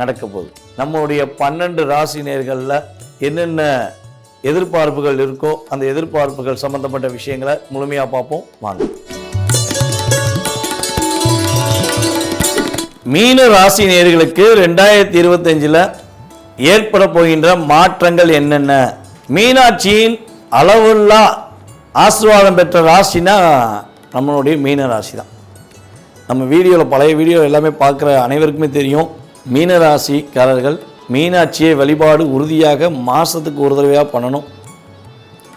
நடக்க போகுது நம்மளுடைய பன்னெண்டு ராசி நேர்களில் என்னென்ன எதிர்பார்ப்புகள் இருக்கோ அந்த எதிர்பார்ப்புகள் சம்பந்தப்பட்ட விஷயங்களை முழுமையாக பார்ப்போம். வாங்க. மீன ராசி நேர்களுக்கு ரெண்டாயிரத்தி இருபத்தஞ்சில் ஏற்பட போகின்ற மாற்றங்கள் என்னென்ன? மீனாட்சியின் அளவுல்லா ஆசீர்வாதம் பெற்ற ராசினா நம்மளுடைய மீன ராசி தான் நம்ம வீடியோவில் பழைய வீடியோ எல்லாமே பார்க்குற அனைவருக்குமே தெரியும். மீனராசிக்காரர்கள் மீனாட்சியை வழிபாடு உறுதியாக மாதத்துக்கு ஒரு தடவையாக பண்ணணும்.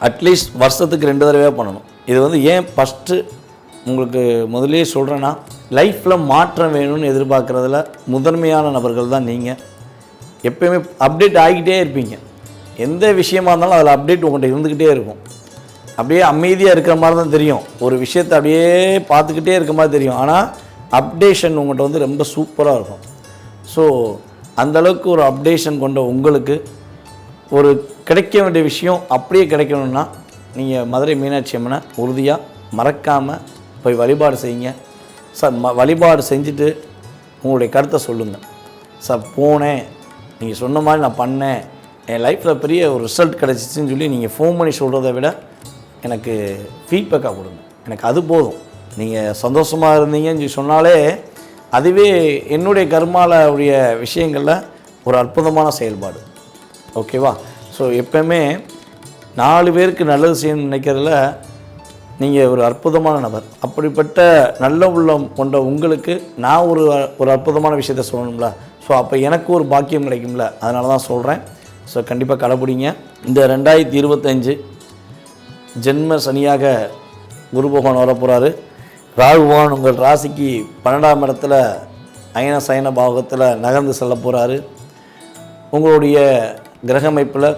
அட்லீஸ்ட் வருஷத்துக்கு ரெண்டு தடவையாக பண்ணணும். இது வந்து ஏன் ஃபஸ்ட்டு உங்களுக்கு முதலே சொல்கிறேன்னா லைஃப்பில் மாற்றம் வேணும்னு எதிர்பார்க்குறதுல முதன்மையான நபர்கள் தான் நீங்கள் எப்பயுமே அப்டேட் ஆகிக்கிட்டே இருப்பீங்க. எந்த விஷயமா இருந்தாலும் அதில் அப்டேட் உங்கள்கிட்ட இருந்துக்கிட்டே இருக்கும். அப்படியே அமைதியாக இருக்கிற மாதிரி தான் தெரியும். ஒரு விஷயத்தை அப்படியே பார்த்துக்கிட்டே இருக்க மாதிரி தெரியும். ஆனால் அப்டேஷன் உங்கள்கிட்ட வந்து ரொம்ப சூப்பராக இருக்கும். ஸோ அந்தளவுக்கு ஒரு அப்டேஷன் கொண்ட உங்களுக்கு ஒரு கிடைக்க வேண்டிய விஷயம் அப்படியே கிடைக்கணும்னா நீங்கள் மதுரை மீனாட்சி அம்மனை உறுதியாக மறக்காமல் போய் வழிபாடு செய்யுங்க. சார் ம வழிபாடு செஞ்சுட்டு உங்களுடைய கருத்தை சொல்லுங்கள் சார் போனேன். நீங்கள் சொன்ன மாதிரி நான் பண்ணேன். என் லைஃப்பில் பெரிய ஒரு ரிசல்ட் கிடச்சிச்சின்னு சொல்லி நீங்கள் ஃபோன் பண்ணி சொல்கிறத விட எனக்கு ஃபீட்பேக்காக கொடுங்க. எனக்கு அது போதும். நீங்கள் சந்தோஷமாக இருந்தீங்கன்னு சொல்லி சொன்னாலே அதுவே என்னுடைய கர்மாவுடைய விஷயங்களில் ஒரு அற்புதமான செயல்பாடு. ஓகேவா? ஸோ எப்பவுமே நாலு பேருக்கு நல்லது செய்யணும்னு நினைக்கிறதுல நீங்கள் ஒரு அற்புதமான நபர். அப்படிப்பட்ட நல்ல உள்ளம் கொண்ட உங்களுக்கு நான் ஒரு ஒரு அற்புதமான விஷயத்த சொல்லணும்ல. ஸோ அப்போ எனக்கு ஒரு பாக்கியம் கிடைக்கும்ல. அதனால தான் சொல்கிறேன் ஸோ கண்டிப்பாக கடைப்பிடிங்க இந்த ரெண்டாயிரத்தி இருபத்தஞ்சு ஜென்ம சனியாக குரு பகவான் வரப்போகிறாரு ராகுவான் உங்கள் ராசிக்கு பன்னெண்டாம் இடத்துல அயன சயன பாகத்தில் நகர்ந்து செல்ல போகிறாரு உங்களுடைய கிரக அமைப்பில்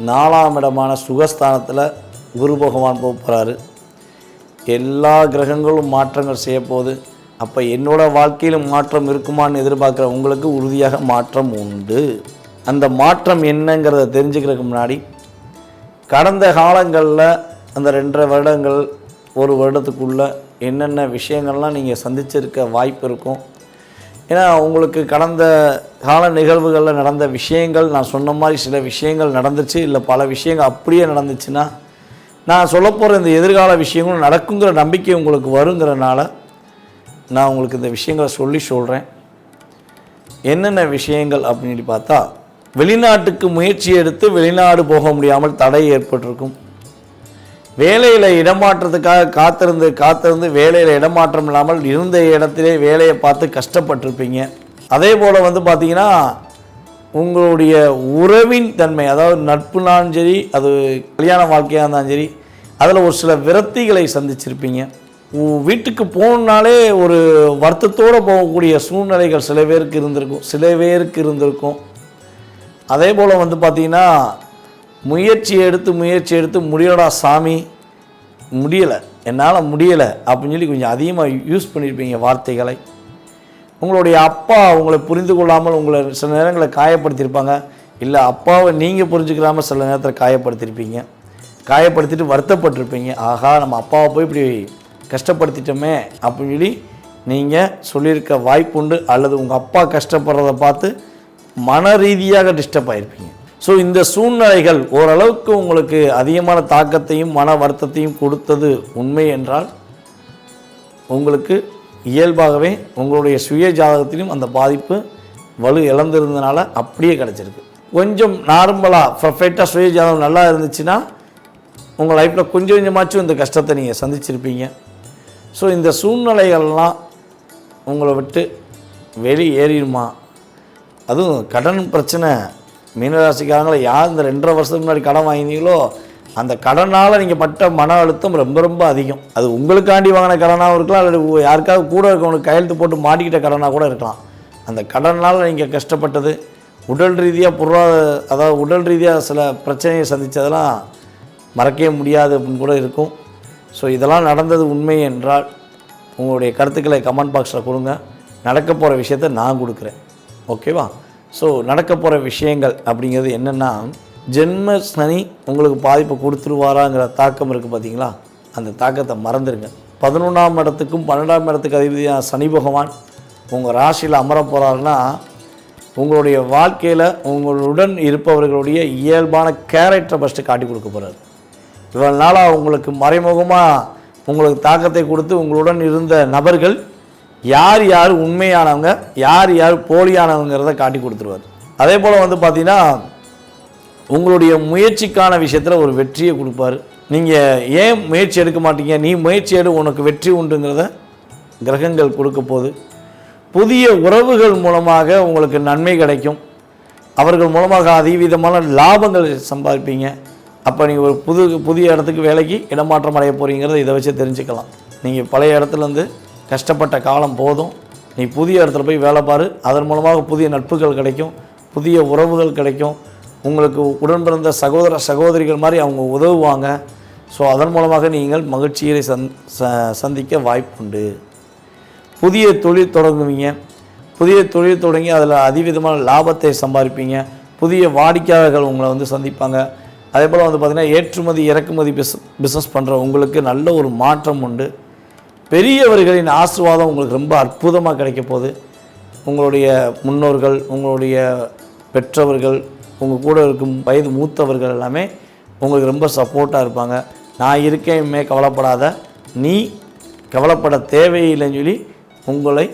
நாலாம் இடமான சுகஸ்தானத்தில் குரு பகவான் போக போகிறாரு எல்லா கிரகங்களும் மாற்றங்கள் செய்யப்போகுது அப்போ என்னோடய வாழ்க்கையிலும் மாற்றம் இருக்குமான்னு எதிர்பார்க்குற உங்களுக்கு உறுதியாக மாற்றம் உண்டு. அந்த மாற்றம் என்னங்கிறத தெரிஞ்சுக்கிறதுக்கு முன்னாடி கடந்த காலங்களில் அந்த ரெண்டரை வருடங்கள் ஒரு வருடத்துக்குள்ளே என்னென்ன விஷயங்கள்லாம் நீங்கள் சந்திச்சிருக்க வாய்ப்பு இருக்கும்? ஏன்னா உங்களுக்கு கடந்த கால நிகழ்வுகளில் நடந்த விஷயங்கள் நான் சொன்ன மாதிரி சில விஷயங்கள் நடந்துச்சு இல்லை பல விஷயங்கள் அப்படியே நடந்துச்சுன்னா நான் சொல்ல போகிற இந்த எதிர்கால விஷயங்களும் நடக்குங்கிற நம்பிக்கை உங்களுக்கு வருங்கிறனால நான் உங்களுக்கு இந்த விஷயங்களை சொல்லி சொல்கிறேன் என்னென்ன விஷயங்கள் அப்படின்னு பார்த்தா வெளிநாட்டுக்கு முயற்சி எடுத்து வெளிநாடு போக முடியாமல் தடை ஏற்பட்டிருக்கும். வேலையில் இடமாற்றத்துக்காக காத்திருந்து காத்திருந்து வேலையில் இடமாற்றம் இல்லாமல் இருந்த இடத்திலே வேலையை பார்த்து கஷ்டப்பட்டிருப்பீங்க. அதே போல் வந்து பார்த்தீங்கன்னா உங்களுடைய உறவின் தன்மை அதாவது நட்புனாலும் சரி அது கல்யாண வாழ்க்கையாக இருந்தாலும் சரி அதில் ஒரு சில விரக்திகளை சந்திச்சிருப்பீங்க. உ- வீட்டுக்கு போகணுன்னாலே ஒரு வருத்தத்தோடு போகக்கூடிய சூழ்நிலைகள் சில பேருக்கு இருந்திருக்கும் சில பேருக்கு இருந்திருக்கும். அதே போல் வந்து பார்த்தீங்கன்னா முயற்சி எடுத்து முயற்சி எடுத்து முடியலடா சாமி. முடியலை. என்னால் முடியலை அப்படின்னு சொல்லி கொஞ்சம் அதிகமாக யூஸ் பண்ணியிருப்பீங்க வார்த்தைகளை. உங்களுடைய அப்பா உங்களை புரிந்து கொள்ளாமல் உங்களை சில நேரங்களில் காயப்படுத்தியிருப்பாங்க. இல்லை அப்பாவை நீங்கள் புரிஞ்சுக்கிறாமல் சில நேரத்தில் காயப்படுத்தியிருப்பீங்க. காயப்படுத்திட்டு வருத்தப்பட்டிருப்பீங்க. ஆகா நம்ம அப்பாவை போய் இப்படி கஷ்டப்படுத்திட்டோமே அப்படின்னு சொல்லி நீங்கள் சொல்லியிருக்க வாய்ப்புண்டு அல்லது உங்கள் அப்பா கஷ்டப்படுறத பார்த்து மன ரீதியாக டிஸ்டர்ப் ஆயிருப்பீங்க. ஸோ இந்த சூழ்நிலைகள் ஓரளவுக்கு உங்களுக்கு அதிகமான தாக்கத்தையும் மன வருத்தத்தையும் கொடுத்தது உண்மை என்றால் உங்களுக்கு இயல்பாகவே உங்களுடைய சுய ஜாதகத்திலும் அந்த பாதிப்பு வலு இழந்திருந்தனால அப்படியே கிடச்சிருக்கு. கொஞ்சம் நார்மலாக பர்ஃபெக்டாக சுய ஜாதகம் நல்லா இருந்துச்சுன்னா உங்கள் லைஃப்பில் கொஞ்சம் கொஞ்சமாச்சும் இந்த கஷ்டத்தை நீங்கள் சந்திச்சிருப்பீங்க. ஸோ இந்த சூழ்நிலைகள்லாம் உங்களை விட்டு வெளியேறிடுமா? அதுவும் கடன் பிரச்சனை மீனராசிக்காரங்களை யார் இந்த ரெண்டரை வருஷத்துக்கு முன்னாடி கடன் வாங்கினீங்களோ அந்த கடனால் நீங்கள் பட்ட மன அழுத்தம் ரொம்ப ரொம்ப அதிகம். அது உங்களுக்காண்டி வாங்கின கடனாகவும் இருக்கலாம் அல்லது யாருக்காவது கூட இருக்கவங்களுக்கு கையெழுத்து போட்டு மாட்டிக்கிட்ட கடனாக கூட இருக்கலாம். அந்த கடனால் நீங்கள் கஷ்டப்பட்டது உடல் ரீதியாக பொருளாதார அதாவது உடல் ரீதியாக சில பிரச்சனையை சந்தித்ததெல்லாம் மறக்கவே முடியாது அப்படின்னு கூட இருக்கும். ஸோ இதெல்லாம் நடந்தது உண்மை என்றால் உங்களுடைய கருத்துக்களை கமெண்ட் பாக்ஸில் கொடுங்க. நடக்க போகிற விஷயத்த நான் கொடுக்குறேன். ஓகேவா? ஸோ நடக்க போகிற விஷயங்கள் அப்படிங்கிறது என்னென்னா ஜென்ம சனி உங்களுக்கு பாதிப்பை கொடுத்துருவாராங்கிற தாக்கம் இருக்குது பார்த்தீங்களா அந்த தாக்கத்தை மறந்துடுங்க பதினொன்றாம் இடத்துக்கும் பன்னெண்டாம் இடத்துக்கு அதிபதியான சனி பகவான் உங்கள் ராசியில் அமர போகிறாருன்னா உங்களுடைய வாழ்க்கையில் உங்களுடன் இருப்பவர்களுடைய இயல்பான கேரக்டரை ஃபஸ்ட்டு காட்டி கொடுக்க போகிறார் இவ்வளோ நாளாக உங்களுக்கு மறைமுகமாக உங்களுக்கு தாக்கத்தை கொடுத்து உங்களுடன் இருந்த நபர்கள் யார் யார் உண்மையானவங்க யார் யார் போலியானவங்கிறத காட்டி கொடுத்துருவார். அதே போல் வந்து பார்த்தீங்கன்னா உங்களுடைய முயற்சிக்கான விஷயத்தில் ஒரு வெற்றியை கொடுப்பாரு. நீங்கள் ஏன் முயற்சி எடுக்க மாட்டீங்க? நீ முயற்சி எடு உனக்கு வெற்றி உண்டுங்கிறத கிரகங்கள் கொடுக்க போகுது. புதிய உறவுகள் மூலமாக உங்களுக்கு நன்மை கிடைக்கும். அவர்கள் மூலமாக அதிவிதமான லாபங்கள் சம்பாதிப்பீங்க. அப்போ நீங்கள் ஒரு புது புதிய இடத்துக்கு வேலைக்கு இடமாற்றம் அடைய போகிறீங்கிறத இதை வச்சு தெரிஞ்சுக்கலாம். நீங்கள் பழைய இடத்துலேருந்து கஷ்டப்பட்ட காலம் போதும். நீ புதிய இடத்துல போய் வேலை பாரு. அதன் மூலமாக புதிய நட்புகள் கிடைக்கும். புதிய உறவுகள் கிடைக்கும். உங்களுக்கு உடன் பிறந்த சகோதர சகோதரிகள் மாதிரி அவங்க உதவுவாங்க. ஸோ அதன் மூலமாக நீங்கள் மகிழ்ச்சியை சந் ச- சந்திக்க வாய்ப்புண்டு. புதிய தொழில் தொடங்குவீங்க. புதிய தொழில் தொடங்கி அதில் அதிவிதமான லாபத்தை சம்பாதிப்பீங்க. புதிய வாடிக்கையாளர்கள் உங்களை வந்து சந்திப்பாங்க. அதே போல் வந்து பார்த்திங்கன்னா ஏற்றுமதி இறக்குமதி பிஸ் பிஸ்னஸ் பண்ணுற உங்களுக்கு நல்ல ஒரு மாற்றம் உண்டு. பெரியவர்களின் ஆசீர்வாதம் உங்களுக்கு ரொம்ப அற்புதமாக கிடைக்க போகுது. உங்களுடைய முன்னோர்கள் உங்களுடைய பெற்றவர்கள் உங்கள் கூட இருக்கும் வயது மூத்தவர்கள் எல்லாமே உங்களுக்கு ரொம்ப சப்போர்ட்டாக இருப்பாங்க. நான் இருக்கேன்மே கவலைப்படாத. நீ கவலைப்பட தேவையில்லைன்னு சொல்லி உங்களை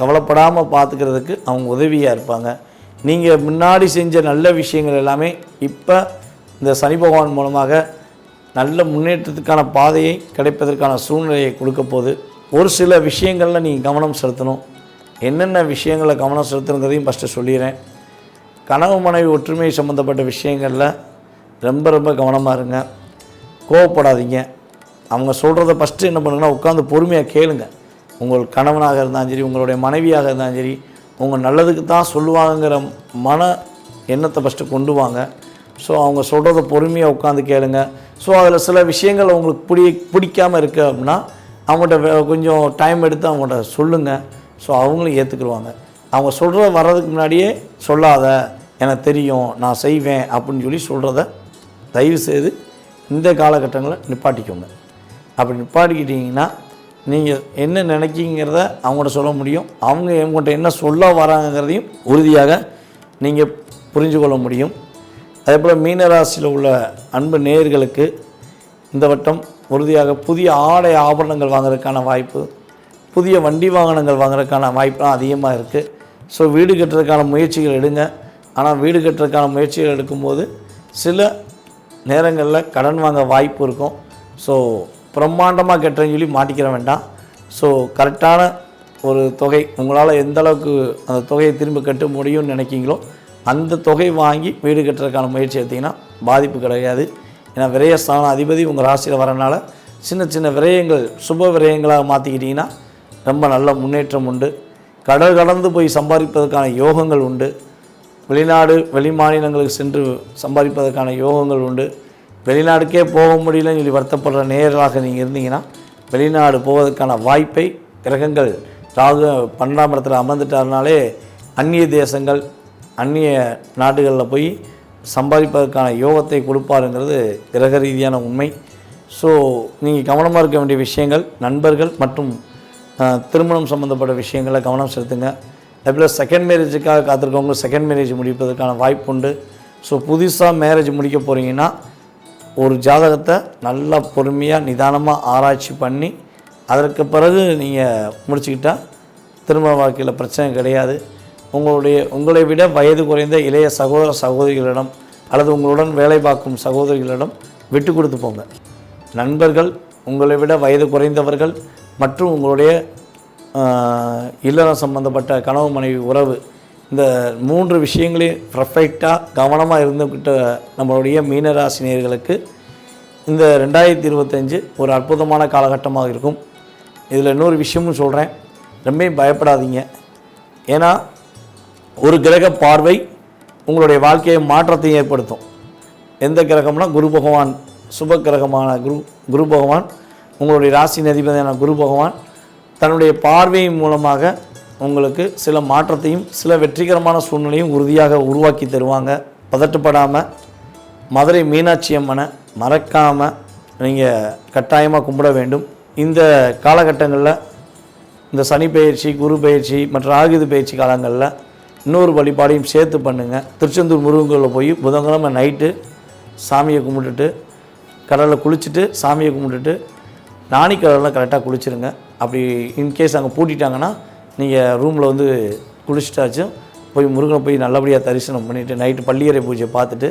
கவலைப்படாமல் பார்த்துக்கிறதுக்கு அவங்க உதவியாக இருப்பாங்க. நீங்கள் முன்னாடி செஞ்ச நல்ல விஷயங்கள் எல்லாமே இப்போ இந்த சனி பகவான் மூலமாக நல்ல முன்னேற்றத்துக்கான பாதையை கிடைப்பதற்கான சூழ்நிலையை கொடுக்க போது ஒரு சில விஷயங்களில் நீங்கள் கவனம் செலுத்தணும். என்னென்ன விஷயங்களை கவனம் செலுத்தணுங்கிறதையும் ஃபஸ்ட்டு சொல்லிடுறேன். கனவு மனைவி ஒற்றுமை சம்மந்தப்பட்ட விஷயங்களில் ரொம்ப ரொம்ப கவனமாக இருங்க. கோவப்படாதீங்க. அவங்க சொல்கிறத ஃபஸ்ட்டு என்ன பண்ணுங்கன்னா உட்காந்து பொறுமையாக கேளுங்க. உங்கள் கணவனாக இருந்தாலும் சரி உங்களுடைய மனைவியாக இருந்தாலும் சரி உங்கள் நல்லதுக்கு தான் சொல்லுவாங்கங்கிற மன எண்ணத்தை ஃபஸ்ட்டு கொண்டு வாங்க. ஸோ அவங்க சொல்கிறத பொறுமையாக உட்காந்து கேளுங்கள் ஸோ அதில் சில விஷயங்கள் உங்களுக்கு பிடி பிடிக்காமல் இருக்குது அப்படின்னா அவங்கள்ட்ட கொஞ்சம் டைம் எடுத்து அவங்கள்ட்ட சொல்லுங்கள் ஸோ அவங்களும் ஏற்றுக்குருவாங்க அவங்க சொல்கிறத வர்றதுக்கு முன்னாடியே சொல்லாத எனக்கு தெரியும் நான் செய்வேன் அப்படின்னு சொல்லி சொல்கிறத தயவு செய்து இந்த காலகட்டங்களில் நிப்பாட்டிக்கோங்க. அப்படி நிப்பாட்டிக்கிட்டீங்கன்னா நீங்கள் என்ன நினைக்கிங்கிறத அவங்கள்ட்ட சொல்ல முடியும். அவங்க உங்கள்கிட்ட என்ன சொல்ல வராங்கங்கிறதையும் உறுதியாக நீங்கள் புரிஞ்சு கொள்ள முடியும். அதே போல் மீனராசியில் உள்ள அன்பு நேயர்களுக்கு இந்த வட்டம் உறுதியாக புதிய ஆடை ஆபரணங்கள் வாங்குறதுக்கான வாய்ப்பு புதிய வண்டி வாகனங்கள் வாங்குறதுக்கான வாய்ப்புலாம் அதிகமாக இருக்குது ஸோ வீடு கட்டுறதுக்கான முயற்சிகள் எடுங்க. ஆனால் வீடு கட்டுறதுக்கான முயற்சிகள் எடுக்கும்போது சில நேரங்களில் கடன் வாங்க வாய்ப்பு இருக்கும். ஸோ பிரம்மாண்டமாக கட்டுறேன்னு சொல்லி மாட்டிக்கிற வேண்டாம். ஸோ கரெக்டான ஒரு தொகை உங்களால் எந்த அளவுக்கு அந்த தொகையை திரும்ப கட்ட முடியும்னு நினைக்கிங்களோ அந்த தொகை வாங்கி வீடு கட்டுறதுக்கான முயற்சி எடுத்தீங்கன்னா பாதிப்பு கிடையாது. ஏன்னா விரயஸ்தான அதிபதி உங்கள் ராசியில் வரனால சின்ன சின்ன விரயங்கள் சுப விரயங்களாக மாற்றிக்கிட்டிங்கன்னா ரொம்ப நல்ல முன்னேற்றம் உண்டு. கடல் கடந்து போய் சம்பாதிப்பதற்கான யோகங்கள் உண்டு. வெளிநாடு வெளி மாநிலங்களுக்கு சென்று சம்பாதிப்பதற்கான யோகங்கள் உண்டு. வெளிநாடுக்கே போக முடியலன்னு சொல்லி வருத்தப்படுற நேராக நீங்கள் இருந்தீங்கன்னா வெளிநாடு போவதற்கான வாய்ப்பை கிரகங்கள் ராகு பன்னெண்டாம் இடத்தில் அமர்ந்துட்டாருனாலே அந்நிய தேசங்கள் அந்நிய நாடுகளில் போய் சம்பாதிப்பதற்கான யோகத்தை கொடுப்பாருங்கிறது கிரக ரீதியான உண்மை. ஸோ நீங்கள் கவனமாக இருக்க வேண்டிய விஷயங்கள் நண்பர்கள் மற்றும் திருமணம் சம்மந்தப்பட்ட விஷயங்களை கவனம் செலுத்துங்க. அதேபோல் செகண்ட் மேரேஜுக்காக காத்திருக்கவங்க செகண்ட் மேரேஜ் முடிப்பதற்கான வாய்ப்பு உண்டு. ஸோ புதுசாக மேரேஜ் முடிக்க போகிறீங்கன்னா ஒரு ஜாதகத்தை நல்லா பொறுமையாக நிதானமாக ஆராய்ச்சி பண்ணி அதற்கு பிறகு நீங்கள் முடிச்சுக்கிட்டால் திருமண வாழ்க்கையில் பிரச்சனை கிடையாது. உங்களுடைய உங்களை விட வயது குறைந்த இளைய சகோதர சகோதரிகளிடம் அல்லது உங்களுடன் வேலை பார்க்கும் சகோதரிகளிடம் விட்டு கொடுத்து போங்க. நண்பர்கள் உங்களை விட வயது குறைந்தவர்கள் மற்றும் உங்களுடைய ஆஹ், இல்லறம் சம்பந்தப்பட்ட கனவு மனைவி உறவு இந்த மூன்று விஷயங்களையும் பர்ஃபெக்டாக கவனமாக இருந்துக்கிட்ட நம்மளுடைய மீனராசினியர்களுக்கு இந்த ரெண்டாயிரத்தி இருபத்தஞ்சு ஒரு அற்புதமான காலகட்டமாக இருக்கும். இதில் இன்னொரு விஷயமும் சொல்கிறேன் ரொம்ப பயப்படாதீங்க. ஏன்னா ஒரு கிரக பார்வை உங்களுடைய வாழ்க்கையை மாற்றத்தை ஏற்படுத்தும். எந்த கிரகம்னா குரு பகவான் சுப கிரகமான குரு குரு பகவான் உங்களுடைய ராசி அதிபதியான குரு பகவான் தன்னுடைய பார்வையின் மூலமாக உங்களுக்கு சில மாற்றத்தையும் சில வெற்றிகரமான சூழ்நிலையும் உறுதியாக உருவாக்கி தருவாங்க. பதட்டப்படாமல் மதுரை மீனாட்சி அம்மனை மறக்காமல் நீங்கள் கட்டாயமாக கும்பிட வேண்டும். இந்த காலகட்டங்களில் இந்த சனி பயிற்சி குரு பயிற்சி மற்றும் ஆகுது பயிற்சி காலங்களில் இன்னொரு வழிபாடையும் சேர்த்து பண்ணுங்கள் திருச்செந்தூர் முருகனில் போய் புதன்கிழமை நைட்டு சாமியை கும்பிட்டுட்டு கடலில் குளிச்சுட்டு சாமியை கும்பிட்டுட்டு நாணி கரெக்டாக குளிச்சிருங்க. அப்படி இன்கேஸ் அங்கே பூட்டிட்டாங்கன்னா நீங்கள் ரூமில் வந்து குளிச்சுட்டாச்சும் போய் முருகனை போய் நல்லபடியாக தரிசனம் பண்ணிவிட்டு நைட்டு பள்ளியறை பூஜையை பார்த்துட்டு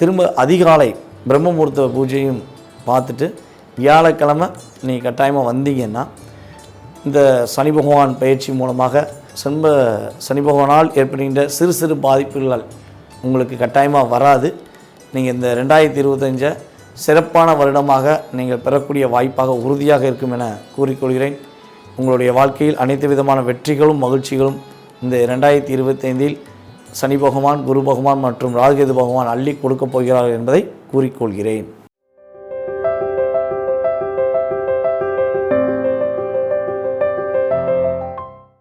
திரும்ப அதிகாலை பிரம்மமுகூர்த்த பூஜையும் பார்த்துட்டு வியாழக்கிழமை நீங்கள் கட்டாயமாக வந்தீங்கன்னா இந்த சனி பகவான் பயிற்சி மூலமாக சென்ப சனி பகவானால் ஏற்படுகின்ற சிறு சிறு பாதிப்புகள் உங்களுக்கு கட்டாயமாக வராது. நீங்கள் இந்த ரெண்டாயிரத்தி இருபத்தஞ்சை சிறப்பான வருடமாக நீங்கள் பெறக்கூடிய வாய்ப்பாக உறுதியாக இருக்கும் என கூறிக்கொள்கிறேன். உங்களுடைய வாழ்க்கையில் அனைத்து விதமான வெற்றிகளும் மகிழ்ச்சிகளும் இந்த ரெண்டாயிரத்தி இருபத்தைந்தில் சனி பகவான் குரு பகவான் மற்றும் ராகுகேது பகவான் அள்ளி கொடுக்கப் போகிறார்கள் என்பதை கூறிக்கொள்கிறேன்.